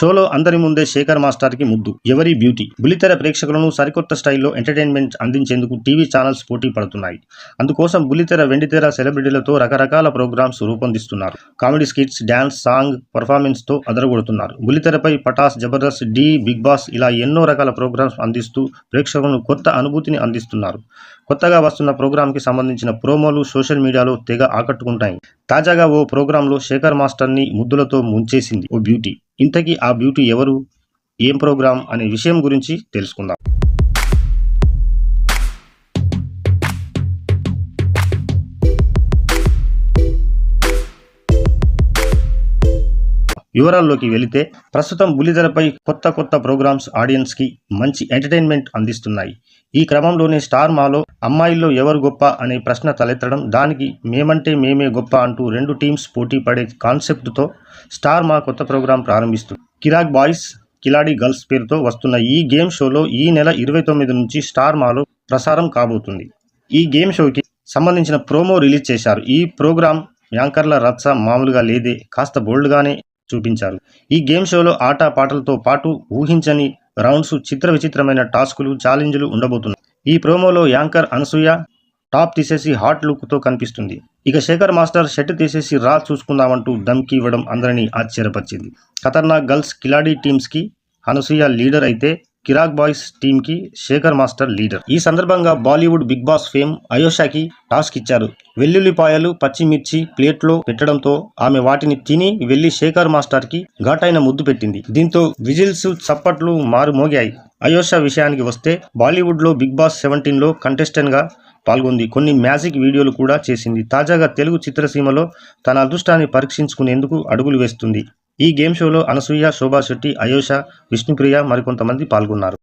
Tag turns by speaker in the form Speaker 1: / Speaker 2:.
Speaker 1: షోలో అందరి ముందే శేఖర్ మాస్టర్కి ముద్దు. ఎవరి బ్యూటీ? బుల్లితెర ప్రేక్షకులను సరికొత్త స్టైల్లో ఎంటర్టైన్మెంట్ అందించేందుకు టీవీ ఛానల్స్ పోటీ పడుతున్నాయి. అందుకోసం బుల్లితెర వెండితెర సెలబ్రిటీలతో రకరకాల ప్రోగ్రామ్స్ రూపొందిస్తున్నారు. కామెడీ స్కిట్స్ డ్యాన్స్ సాంగ్ పర్ఫార్మెన్స్తో అదరగొడుతున్నారు. బుల్లితెరపై Patas Jabardasth D big boss ఇలా ఎన్నో రకాల ప్రోగ్రామ్స్ అందిస్తూ ప్రేక్షకులను కొత్త అనుభూతిని అందిస్తున్నారు. కొత్తగా వస్తున్న ప్రోగ్రాంకి సంబంధించిన ప్రోమోలు సోషల్ మీడియాలో తెగ ఆకట్టుకుంటాయి. తాజాగా ఓ ప్రోగ్రాంలో శేఖర్ మాస్టర్ని ముద్దులతో ముంచేసింది ఓ బ్యూటీ. ఇంతకీ ఆ బ్యూటీ ఎవరు? ఏం ప్రోగ్రాం అనే విషయం గురించి తెలుసుకుందాం. వివరాల్లోకి వెళితే ప్రస్తుతం బుల్లితెరపై కొత్త కొత్త ప్రోగ్రామ్స్ ఆడియన్స్కి మంచి ఎంటర్టైన్మెంట్ అందిస్తున్నాయి. ఈ క్రమంలోనే స్టార్ మాలో అమ్మాయిల్లో ఎవరు గొప్ప అనే ప్రశ్న తలెత్తడం దానికి మేమంటే మేమే గొప్ప అంటూ రెండు టీమ్స్ పోటీ పడే కాన్సెప్ట్తో స్టార్ మా కొత్త ప్రోగ్రాం ప్రారంభిస్తుంది. కిరాక్ బాయ్స్ కిలాడి గర్ల్స్ పేరుతో వస్తున్న ఈ గేమ్ షోలో ఈ నెల ఇరవై తొమ్మిది నుంచి స్టార్ మాలో ప్రసారం కాబోతుంది. ఈ గేమ్ షోకి సంబంధించిన ప్రోమో రిలీజ్ చేశారు. ఈ ప్రోగ్రాం యాంకర్ల రచ్చ మామూలుగా లేదే కాస్త బోల్డ్గానే చూపించారు. ఈ గేమ్ షోలో ఆట పాటలతో పాటు ఊహించని రౌండ్స్ చిత్ర విచిత్రమైన టాస్కులు ఛాలెంజ్లు ఉండబోతున్నాయి. ఈ ప్రోమోలో యాంకర్ అనసూయ టాప్ తీసేసి హాట్ లుక్తో కనిపిస్తుంది. ఇక శేఖర్ మాస్టర్ షర్ట్ తీసేసి రా చూసుకుందామంటూ ధమ్కి ఇవ్వడం అందరినీ ఆశ్చర్యపరిచింది. ఖతర్నాక్ గర్ల్స్ కిలాడీ టీమ్స్కి అనసూయ లీడర్ అయితే కిరాక్ బాయ్స్ టీంకి శేఖర్ మాస్టర్ లీడర్. ఈ సందర్భంగా బాలీవుడ్ బిగ్ బాస్ ఫేమ్ అయోషాకి టాస్క్ ఇచ్చారు. వెల్లుల్లిపాయలు పచ్చిమిర్చి ప్లేట్లో పెట్టడంతో ఆమె వాటిని తిని వెళ్ళి శేఖర్ మాస్టర్కి ఘాటైన ముద్దు పెట్టింది. దీంతో విజిల్స్ చప్పట్లు మారుమోగాయి. అయోషా విషయానికి వస్తే బాలీవుడ్లో బిగ్ బాస్ సెవెంటీన్లో కంటెస్టెంట్గా పాల్గొంది. కొన్ని మ్యాజిక్ వీడియోలు కూడా చేసింది. తాజాగా తెలుగు చిత్రసీమలో తన అదృష్టాన్ని పరీక్షించుకునేందుకు అడుగులు వేస్తుంది. ఈ గేమ్ షోలో అనసూయ శోభా శెట్టి అయోష విష్ణుప్రియ మరికొంతమంది పాల్గొన్నారు.